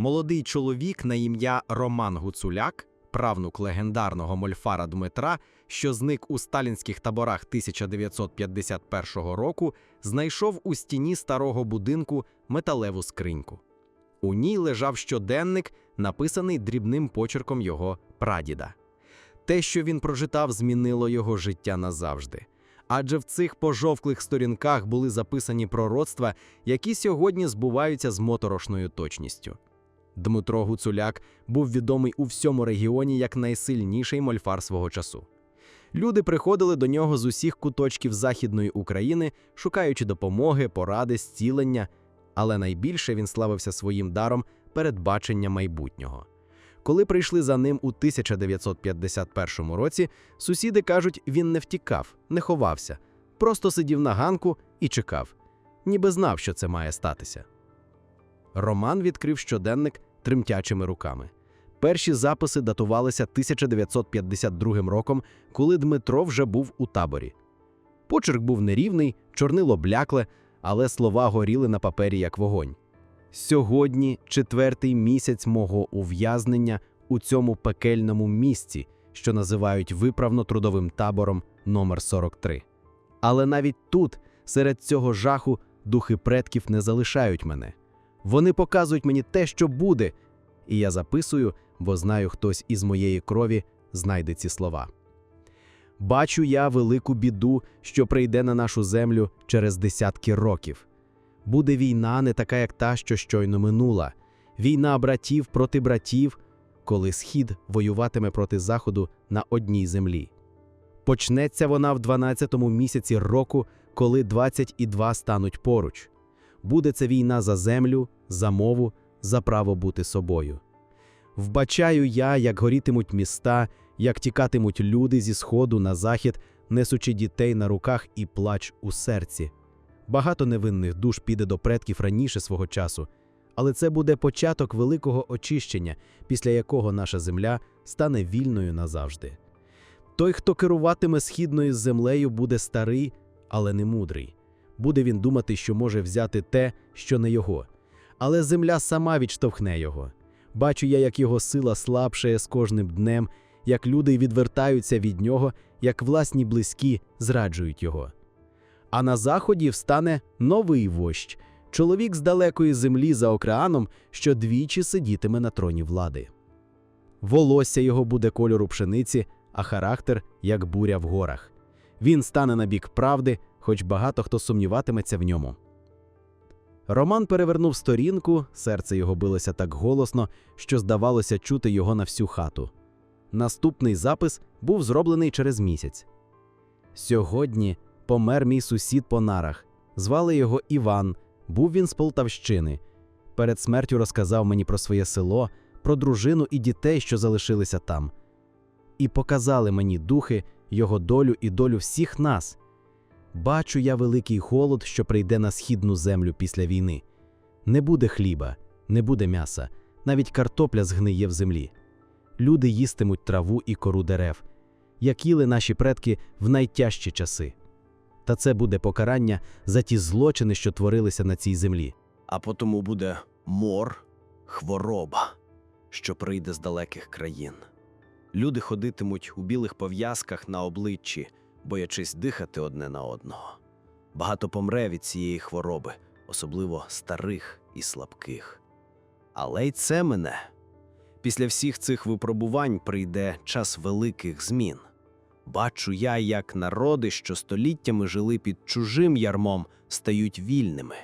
молодий чоловік на ім'я Роман Гуцуляк, правнук легендарного мольфара Дмитра, що зник у сталінських таборах 1951 року, знайшов у стіні старого будинку металеву скриньку. У ній лежав щоденник, написаний дрібним почерком його прадіда. Те, що він прожитав, змінило його життя назавжди. Адже в цих пожовклих сторінках були записані пророцтва, які сьогодні збуваються з моторошною точністю. Дмитро Гуцуляк був відомий у всьому регіоні як найсильніший мольфар свого часу. Люди приходили до нього з усіх куточків Західної України, шукаючи допомоги, поради, зцілення, але найбільше він славився своїм даром передбачення майбутнього. Коли прийшли за ним у 1951 році, сусіди кажуть, він не втікав, не ховався, просто сидів на ганку і чекав, ніби знав, що це має статися. Роман відкрив щоденник тремтячими руками. Перші записи датувалися 1952 роком, коли Дмитро вже був у таборі. Почерк був нерівний, чорнило блякле, але слова горіли на папері як вогонь. Сьогодні четвертий місяць мого ув'язнення у цьому пекельному місці, що називають виправно-трудовим табором номер 43. Але навіть тут, серед цього жаху, духи предків не залишають мене. Вони показують мені те, що буде, і я записую, бо знаю, хтось із моєї крові знайде ці слова. Бачу я велику біду, що прийде на нашу землю через десятки років. Буде війна не така, як та, що щойно минула, війна братів проти братів, коли Схід воюватиме проти Заходу на одній землі. Почнеться вона в 12-му місяці року, коли 22 стануть поруч. Буде це війна за землю, за мову, за право бути собою. Вбачаю я, як горітимуть міста, як тікатимуть люди зі сходу на захід, несучи дітей на руках і плач у серці. Багато невинних душ піде до предків раніше свого часу, але це буде початок великого очищення, після якого наша земля стане вільною назавжди. Той, хто керуватиме східною землею, буде старий, але не мудрий. Буде він думати, що може взяти те, що не його. Але земля сама відштовхне його. Бачу я, як його сила слабшає з кожним днем, як люди відвертаються від нього, як власні близькі зраджують його. А на заході встане новий вождь, чоловік з далекої землі за океаном, що двічі сидітиме на троні влади. Волосся його буде кольору пшениці, а характер як буря в горах. Він стане на бік правди, хоч багато хто сумніватиметься в ньому. Роман перевернув сторінку, серце його билося так голосно, що здавалося чути його на всю хату. Наступний запис був зроблений через місяць. Сьогодні помер мій сусід по нарах. Звали його Іван, був він з Полтавщини. Перед смертю розказав мені про своє село, про дружину і дітей, що залишилися там. І показали мені духи, його долю і долю всіх нас. Бачу я великий холод, що прийде на східну землю після війни. Не буде хліба, не буде м'яса, навіть картопля згниє в землі. Люди їстимуть траву і кору дерев, як їли наші предки в найтяжчі часи. Та це буде покарання за ті злочини, що творилися на цій землі. а потому буде мор, хвороба, що прийде з далеких країн. Люди ходитимуть у білих пов'язках на обличчі, боячись дихати одне на одного. Багато помре від цієї хвороби, особливо старих і слабких. Але й це мене. Після всіх цих випробувань прийде час великих змін. Бачу я, як народи, що століттями жили під чужим ярмом, стають вільними.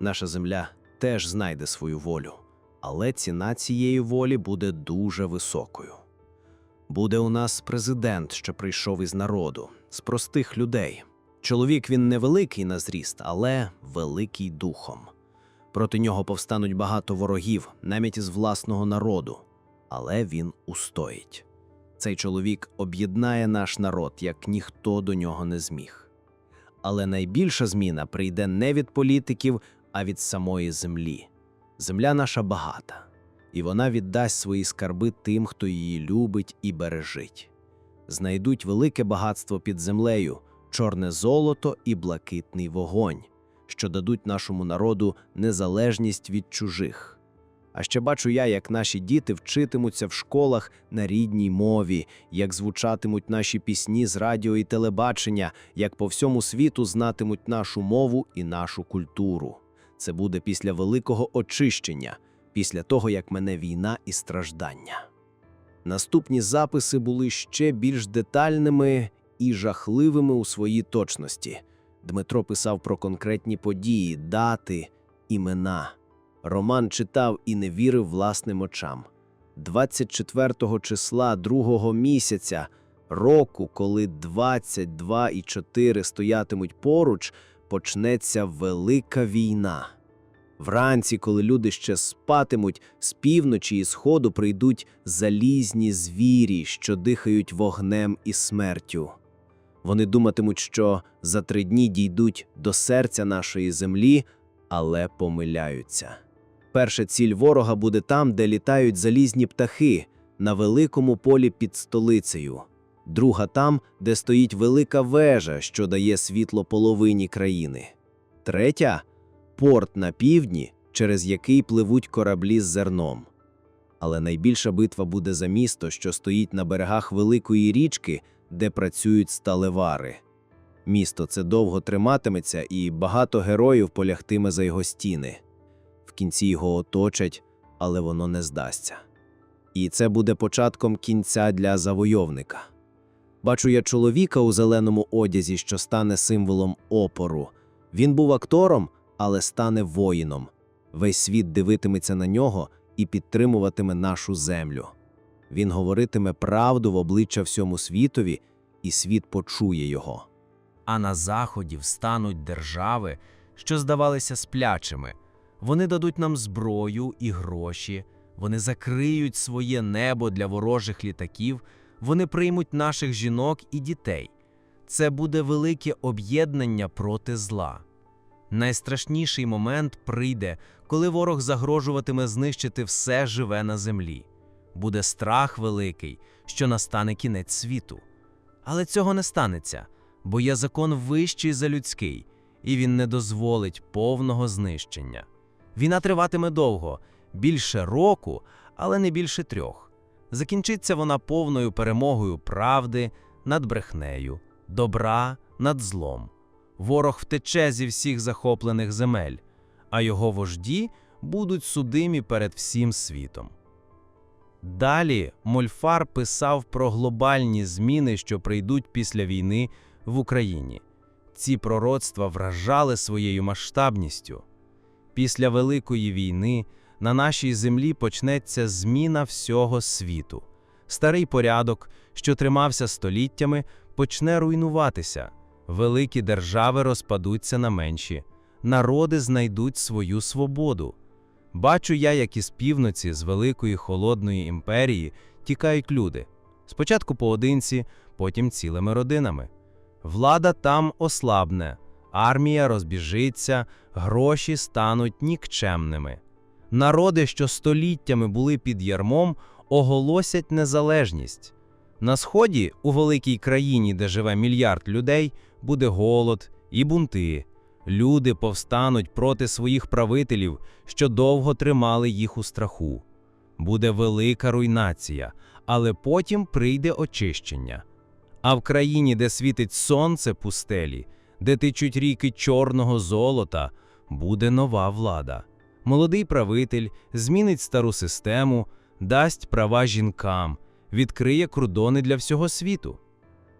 Наша земля теж знайде свою волю, але ціна цієї волі буде дуже високою. Буде у нас президент, що прийшов із народу, з простих людей. Чоловік він невеликий на зріст, але великий духом. Проти нього повстануть багато ворогів, навіть із власного народу, але він устоїть. Цей чоловік об'єднає наш народ, як ніхто до нього не зміг. Але найбільша зміна прийде не від політиків, а від самої землі. Земля наша багата, і вона віддасть свої скарби тим, хто її любить і бережить. Знайдуть велике багатство під землею, чорне золото і блакитний вогонь, що дадуть нашому народу незалежність від чужих. А ще бачу я, як наші діти вчитимуться в школах на рідній мові, як звучатимуть наші пісні з радіо і телебачення, як по всьому світу знатимуть нашу мову і нашу культуру. Це буде після великого очищення, після того, як мене війна і страждання. Наступні записи були ще більш детальними і жахливими у своїй точності. Дмитро писав про конкретні події, дати, імена. Роман читав і не вірив власним очам. 24 числа другого місяця року, коли 22 і 4 стоятимуть поруч, почнеться велика війна. Вранці, коли люди ще спатимуть, з півночі і сходу прийдуть залізні звірі, що дихають вогнем і смертю. Вони думатимуть, що за три дні дійдуть до серця нашої землі, але помиляються. Перша ціль ворога буде там, де літають залізні птахи, на великому полі під столицею. Друга там, де стоїть велика вежа, що дає світло половині країни. Третя порт на півдні, через який пливуть кораблі з зерном. Але найбільша битва буде за місто, що стоїть на берегах великої річки, де працюють сталевари. Місто це довго триматиметься, і багато героїв полягтиме за його стіни. В кінці його оточать, але воно не здасться. І це буде початком кінця для завойовника. Бачу я чоловіка у зеленому одязі, що стане символом опору. Він був актором, але стане воїном. Весь світ дивитиметься на нього і підтримуватиме нашу землю. Він говоритиме правду в обличчя всьому світові, і світ почує його. а на заході встануть держави, що здавалися сплячими. Вони дадуть нам зброю і гроші, вони закриють своє небо для ворожих літаків, вони приймуть наших жінок і дітей. Це буде велике об'єднання проти зла. Найстрашніший момент прийде, коли ворог загрожуватиме знищити все живе на землі. Буде страх великий, що настане кінець світу. Але цього не станеться, бо є закон вищий за людський, і він не дозволить повного знищення. Війна триватиме довго, більше року, але не більше трьох. Закінчиться вона повною перемогою правди над брехнею, добра над злом. Ворог втече зі всіх захоплених земель, а його вожді будуть судимі перед всім світом. Далі Мольфар писав про глобальні зміни, що прийдуть після війни в Україні. Ці пророцтва вражали своєю масштабністю. Після Великої війни на нашій землі почнеться зміна всього світу. Старий порядок, що тримався століттями, почне руйнуватися. Великі держави розпадуться на менші, народи знайдуть свою свободу. Бачу я, як із півноці, з великої холодної імперії, тікають люди. Спочатку поодинці, потім цілими родинами. Влада там ослабне, армія розбіжиться, гроші стануть нікчемними. Народи, що століттями були під ярмом, оголосять незалежність. На сході, у великій країні, де живе мільярд людей, буде голод і бунти. Люди повстануть проти своїх правителів, що довго тримали їх у страху. Буде велика руйнація, але потім прийде очищення. А в країні, де світить сонце пустелі, де течуть ріки чорного золота, буде нова влада. Молодий правитель змінить стару систему, дасть права жінкам, відкриє кордони для всього світу.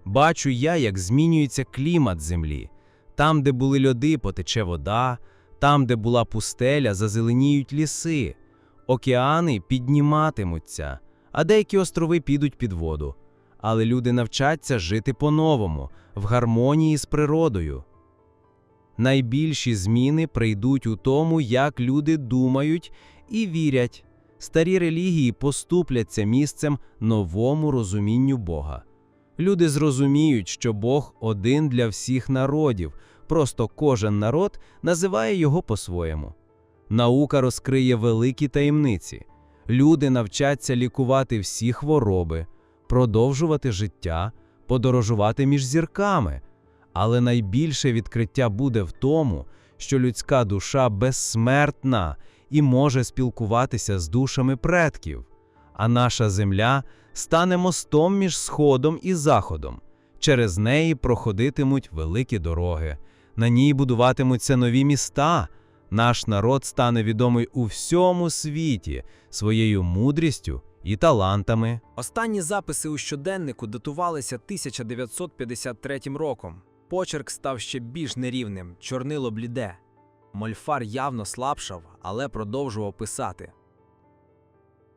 Бачу я, як змінюється клімат землі. Там, де були льоди, потече вода, там, де була пустеля, зазеленіють ліси, океани підніматимуться, а деякі острови підуть під воду. Але люди навчаться жити по-новому, в гармонії з природою. Найбільші зміни прийдуть у тому, як люди думають і вірять. Старі релігії поступляться місцем новому розумінню Бога. Люди зрозуміють, що Бог один для всіх народів, просто кожен народ називає його по-своєму. Наука розкриє великі таємниці. Люди навчаться лікувати всі хвороби, продовжувати життя, подорожувати між зірками. Але найбільше відкриття буде в тому, що людська душа безсмертна і може спілкуватися з душами предків, а наша земля стане мостом між сходом і заходом. Через неї проходитимуть великі дороги, на ній будуватимуться нові міста. Наш народ стане відомий у всьому світі своєю мудрістю і талантами. Останні записи у щоденнику датувалися 1953 роком. Почерк став ще більш нерівним, чорнило бліде. Мольфар явно слабшав, але продовжував писати.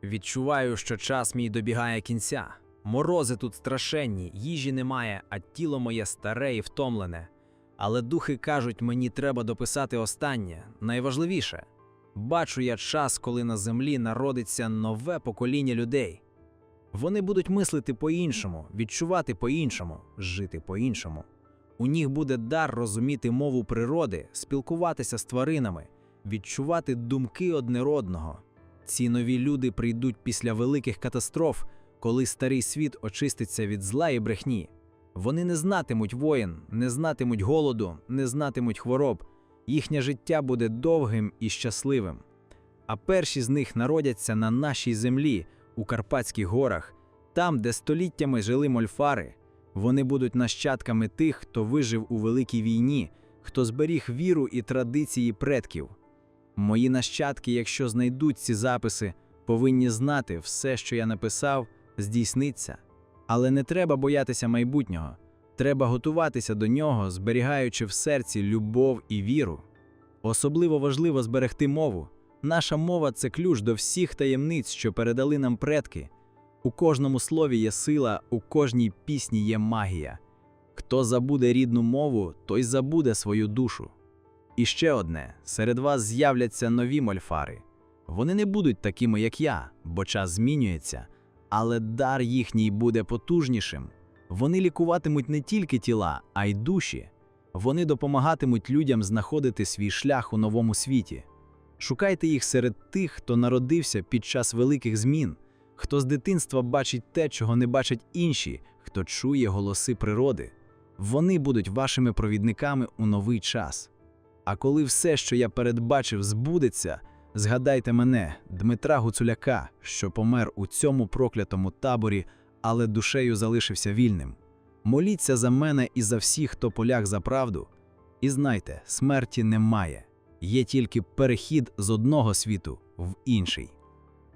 Відчуваю, що час мій добігає кінця. Морози тут страшенні, їжі немає, а тіло моє старе і втомлене. Але духи кажуть, мені треба дописати останнє, найважливіше. Бачу я час, коли на землі народиться нове покоління людей. Вони будуть мислити по-іншому, відчувати по-іншому, жити по-іншому. У них буде дар розуміти мову природи, спілкуватися з тваринами, відчувати думки однородного. Ці нові люди прийдуть після великих катастроф, коли старий світ очиститься від зла і брехні. Вони не знатимуть воїн, не знатимуть голоду, не знатимуть хвороб. Їхнє життя буде довгим і щасливим. А перші з них народяться на нашій землі, у Карпатських горах, там, де століттями жили мольфари. Вони будуть нащадками тих, хто вижив у великій війні, хто зберіг віру і традиції предків. Мої нащадки, якщо знайдуть ці записи, повинні знати, все, що я написав, здійсниться. Але не треба боятися майбутнього. Треба готуватися до нього, зберігаючи в серці любов і віру. Особливо важливо зберегти мову. Наша мова це ключ до всіх таємниць, що передали нам предки. У кожному слові є сила, у кожній пісні є магія. Хто забуде рідну мову, той забуде свою душу. І ще одне: серед вас з'являться нові мольфари. Вони не будуть такими, як я, бо час змінюється, але дар їхній буде потужнішим. Вони лікуватимуть не тільки тіла, а й душі. Вони допомагатимуть людям знаходити свій шлях у новому світі. Шукайте їх серед тих, хто народився під час великих змін, хто з дитинства бачить те, чого не бачать інші, хто чує голоси природи. Вони будуть вашими провідниками у новий час. А коли все, що я передбачив, збудеться, згадайте мене, Дмитра Гуцуляка, що помер у цьому проклятому таборі, але душею залишився вільним. Моліться за мене і за всіх, хто полях за правду. І знайте, смерті немає, є тільки перехід з одного світу в інший.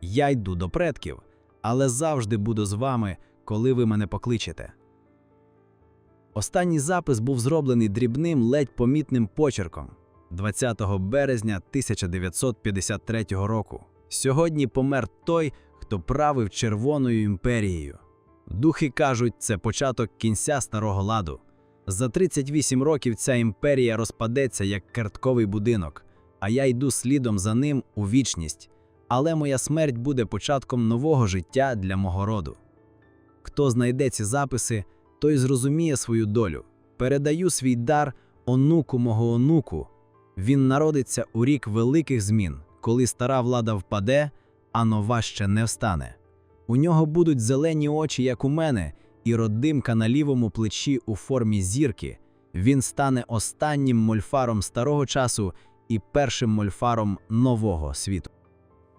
Я йду до предків, але завжди буду з вами, коли ви мене покличете. Останній запис був зроблений дрібним, ледь помітним почерком 20 березня 1953 року. Сьогодні помер той, хто правив Червоною імперією. Духи кажуть, це початок кінця старого ладу. За 38 років ця імперія розпадеться як картковий будинок, а я йду слідом за ним у вічність. Але моя смерть буде початком нового життя для мого роду. Хто знайде ці записи, той зрозуміє свою долю. Передаю свій дар онуку мого онуку. Він народиться у рік великих змін, коли стара влада впаде, а нова ще не встане. У нього будуть зелені очі, як у мене, і родимка на лівому плечі у формі зірки. Він стане останнім мольфаром старого часу і першим мольфаром нового світу.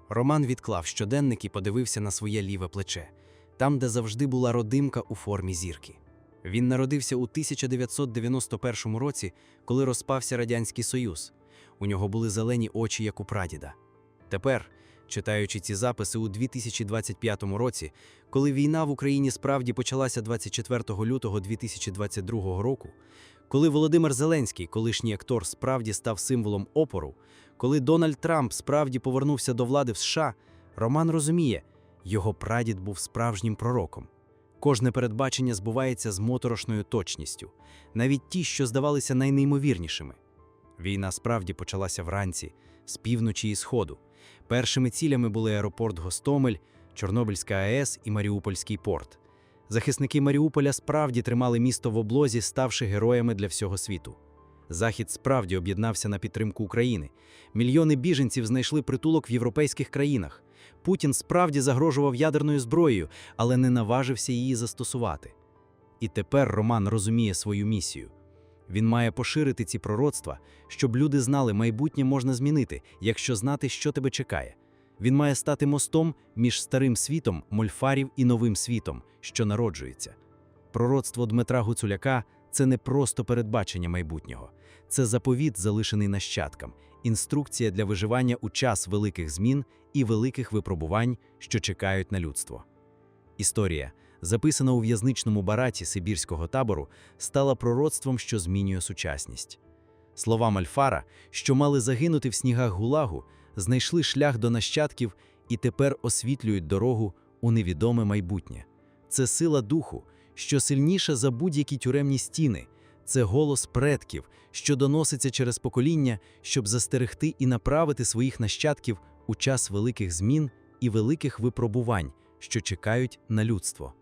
Роман відклав щоденник і подивився на своє ліве плече, там, де завжди була родимка у формі зірки. Він народився у 1991 році, коли розпався Радянський Союз. У нього були зелені очі, як у прадіда. Тепер, читаючи ці записи у 2025 році, коли війна в Україні справді почалася 24 лютого 2022 року, коли Володимир Зеленський, колишній актор, справді став символом опору, коли Дональд Трамп справді повернувся до влади в США, Роман розуміє, його прадід був справжнім пророком. Кожне передбачення збувається з моторошною точністю, навіть ті, що здавалися найнеймовірнішими. Війна справді почалася вранці, з півночі і сходу. Першими цілями були аеропорт Гостомель, Чорнобильська АЕС і Маріупольський порт. Захисники Маріуполя справді тримали місто в облозі, ставши героями для всього світу. Захід справді об'єднався на підтримку України. Мільйони біженців знайшли притулок в європейських країнах. Путін справді загрожував ядерною зброєю, але не наважився її застосувати. І тепер Роман розуміє свою місію. Він має поширити ці пророцтва, щоб люди знали, майбутнє можна змінити, якщо знати, що тебе чекає. Він має стати мостом між старим світом, мольфарів і новим світом, що народжується. Пророцтво Дмитра Гуцуляка це не просто передбачення майбутнього, це заповіт, залишений нащадкам, інструкція для виживання у час великих змін і великих випробувань, що чекають на людство. Історія, записана у в'язничному бараті Сибірського табору, стала пророцтвом, що змінює сучасність. Слова Мальфара, що мали загинути в снігах гулагу, знайшли шлях до нащадків і тепер освітлюють дорогу у невідоме майбутнє. Це сила духу, що сильніша за будь-які тюремні стіни. Це голос предків, що доноситься через покоління, щоб застерегти і направити своїх нащадків у час великих змін і великих випробувань, що чекають на людство.